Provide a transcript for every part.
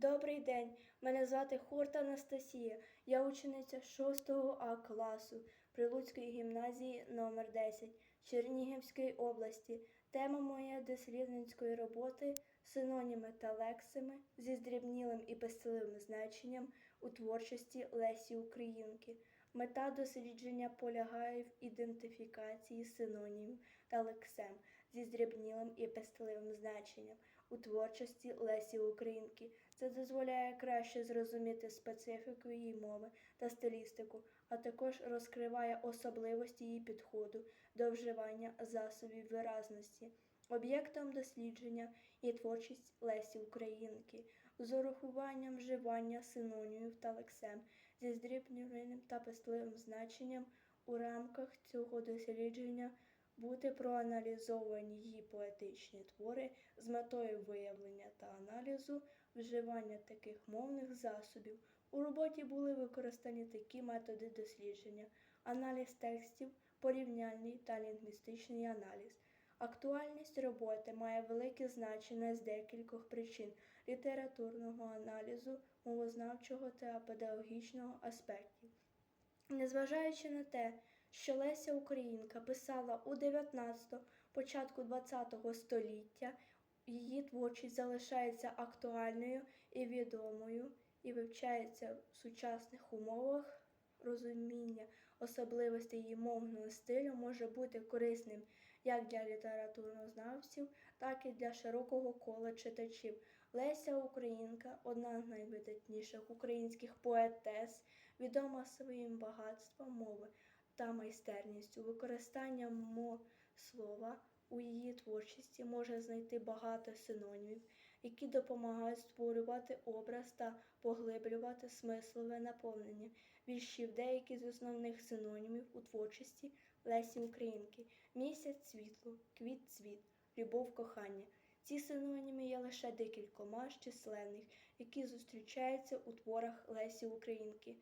Добрий день, мене звати Хурта Анастасія. Я учениця 6 А класу Прилуцької гімназії номер 10 Чернігівської області. Тема моєї дослідницької роботи синоніми та лексами зі здрібнілим і пестливим значенням у творчості Лесі Українки. Мета дослідження полягає в ідентифікації синонімів та лексем зі здрібнілим і пестливим значенням у творчості Лесі Українки. Це дозволяє краще зрозуміти специфіку її мови та стилістику, а також розкриває особливості її підходу до вживання засобів виразності. Об'єктом дослідження є творчість Лесі Українки з урахуванням вживання синонімів та лексем зі здрібнюваним та пестливим значенням у рамках цього дослідження бути проаналізовані її поетичні твори з метою виявлення та аналізу вживання таких мовних засобів. У роботі були використані такі методи дослідження: аналіз текстів, порівняльний та лінгвістичний аналіз. Актуальність роботи має велике значення з декількох причин літературного аналізу, мовознавчого та педагогічного аспектів. Незважаючи на те, що Леся Українка писала у 19 початку 20 століття, її творчість залишається актуальною і відомою і вивчається в сучасних умовах. Розуміння особливостей її мовного стилю може бути корисним як для літературознавців, так і для широкого кола читачів. Леся Українка одна з найвидатніших українських поетес, відома своїм багатством мови та майстерністю. Використання мо слова у її творчості може знайти багато синонімів, які допомагають створювати образ та поглиблювати смислове наповнення віршів. Деякі з основних синонімів у творчості Лесі Українки місяць світло, квіт цвіт, любов кохання. Ці синоніми є лише декількома з численних, які зустрічаються у творах Лесі Українки.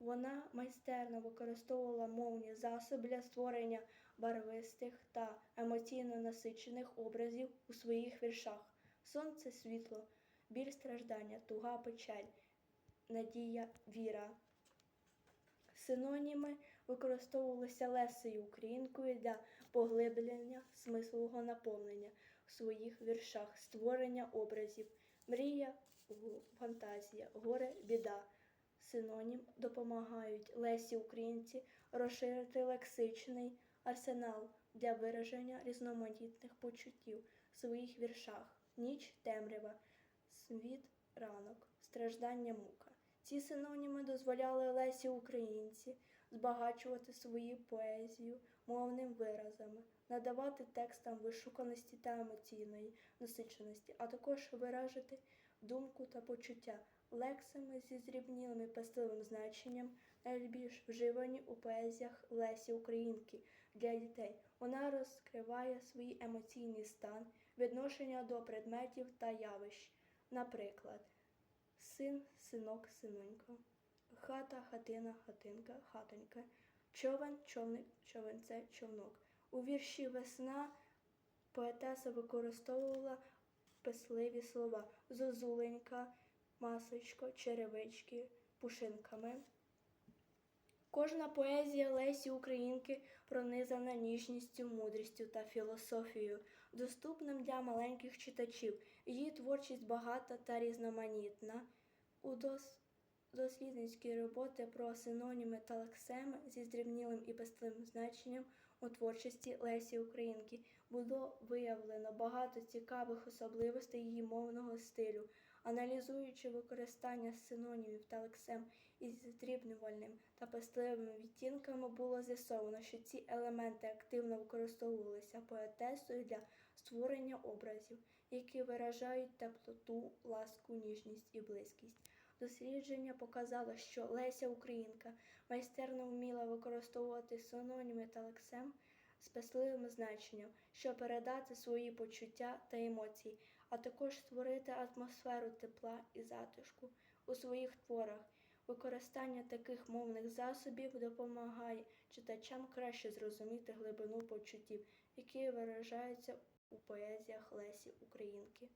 Вона майстерно використовувала мовні засоби для створення барвистих та емоційно насичених образів у своїх віршах: сонце, світло, біль страждання, туга, печаль, надія, віра. Синоніми використовувалися Лесею Українкою для поглиблення смислового наповнення в своїх віршах, створення образів, мрія, фантазія, горе, біда. Синонім допомагають Лесі Українці розширити лексичний арсенал для вираження різноманітних почуттів в своїх віршах: ніч, темрява, світ, ранок, страждання мука. Ці синоніми дозволяли Лесі Українці збагачувати свою поезію мовним виразами, надавати текстам вишуканості та емоційної насиченості, а також виражити думку та почуття лексами зі зрібнілим і пестливим значенням, найбільш вживані у поезіях Лесі Українки для дітей. Вона розкриває свій емоційний стан, відношення до предметів та явищ. Наприклад, син, синок, синонько, хата, хатина, хатинка, хатонька, човен, човник, човенце, човнок. У вірші Весна поетеса використовувала писливі слова зозуленька, масочко, черевички, пушинками. Кожна поезія Лесі Українки пронизана ніжністю, мудрістю та філософією, доступним для маленьких читачів. Її творчість багата та різноманітна. У дос... дослідницькій роботи про синоніми та лексеми зі здрібнілим і пестливим значенням у творчості Лесі Українки було виявлено багато цікавих особливостей її мовного стилю. Аналізуючи використання синонімів та лексем із здрібнювальним та пестливими відтінками, було з'ясовано, що ці елементи активно використовувалися поетесою для створення образів, які виражають теплоту, ласку, ніжність і близькість. Дослідження показало, що Леся Українка майстерно вміла використовувати синоніми та лексем з пестливим значенням, щоб передати свої почуття та емоції, а також створити атмосферу тепла і затишку у своїх творах. Використання таких мовних засобів допомагає читачам краще зрозуміти глибину почуттів, які виражаються у поезіях Лесі Українки.